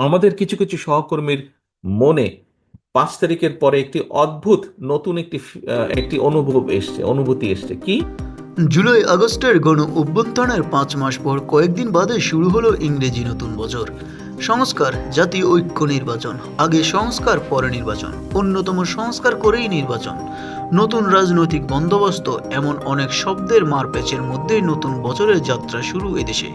আমাদের কিছু কিছু সহকর্মীর মনে পাঁচ তারিখের পরে একটি অদ্ভুত নতুন একটি একটি অনুভব এসছে, অনুভূতি এসছে। কি? জুলাই আগস্টের গণ অভ্যুত্থানের পাঁচ মাস পর কয়েকদিন বাদে শুরু হলো ইংরেজি নতুন বছর। সংস্কার, জাতীয় ঐক্য নির্বাচন, আগে সংস্কার, পরে নির্বাচন, অন্যতম সংস্কার করেই নির্বাচন। নতুন রাজনৈতিক বন্দোবস্ত, এমন অনেক শব্দের মারপ্যাচের মধ্যেই নতুন বছরের যাত্রা শুরু এদেশে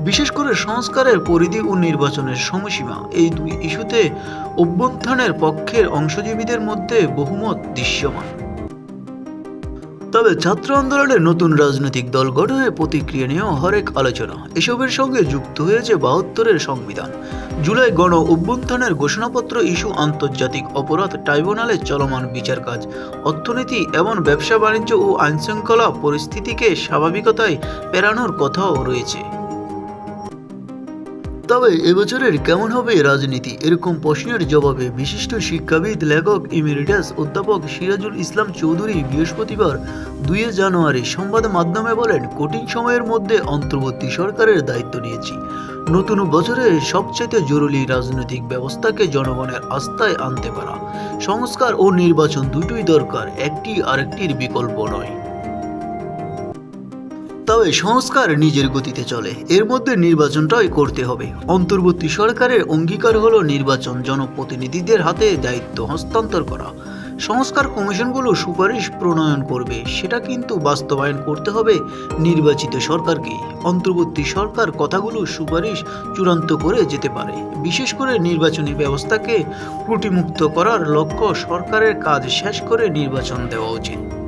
বিশেষ করে সংস্কারের পরিধি ও নির্বাচনের সময়সীমা। এই দুই ইস্যুতে অভ্যুত্থানের পক্ষের অংশজীবীদের মধ্যে বহুমত দৃশ্যমান। তবে ছাত্র আন্দোলনের নতুন রাজনৈতিক দল গঠনে প্রতিক্রিয়া নিয়েও হরেক আলোচনা। এসবের সঙ্গে যুক্ত হয়েছে বাহাত্তরের সংবিধান। জুলাই গণ অভ্যুত্থানের ঘোষণাপত্র ইস্যু আন্তর্জাতিক অপরাধ ট্রাইব্যুনালে চলমান বিচার কাজ। অর্থনীতি এবং ব্যবসা, বাণিজ্য ও আইনশৃঙ্খলা পরিস্থিতিকে স্বাভাবিকতায় পেরানোর কথাও রয়েছে। তবে এবছরের কেমন হবে রাজনীতি? এরকম প্রশ্নের জবাবে বিশিষ্ট শিক্ষাবিদ, লেখক, ইমেরিটাস অধ্যাপক সিরাজুল ইসলাম চৌধুরী বৃহস্পতিবার দুইয়ে জানুয়ারি সংবাদ মাধ্যমে বলেন, কঠিন সময়ের মধ্যে অন্তর্বর্তী সরকারের দায়িত্ব নিয়েছি। নতুন বছরে সবচেয়ে জরুরি রাজনৈতিক ব্যবস্থাকে জনগণের আস্থায় আনতে পারা। সংস্কার ও নির্বাচন দুটোই দরকার, একটি আরেকটির বিকল্প নয়। তবে সংস্কার নিজের গতিতে চলে। এর মধ্যে নির্বাচনটাই করতে হবে। অন্তর্বর্তী সরকারের অঙ্গীকার হলো নির্বাচন জনপ্রতিনিধিদের হাতে দায়িত্ব হস্তান্তর করা। সংস্কার কমিশনগুলো সুপারিশ প্রণয়ন করবে, সেটা কিন্তু বাস্তবায়ন করতে হবে নির্বাচিত সরকারকে অন্তর্বর্তী সরকার কথাগুলো সুপারিশ চূড়ান্ত করে যেতে পারে। বিশেষ করে নির্বাচনী ব্যবস্থাকে ত্রুটিমুক্ত করার লক্ষ্য সরকারের কাজ শেষ করে নির্বাচন দেওয়া উচিত।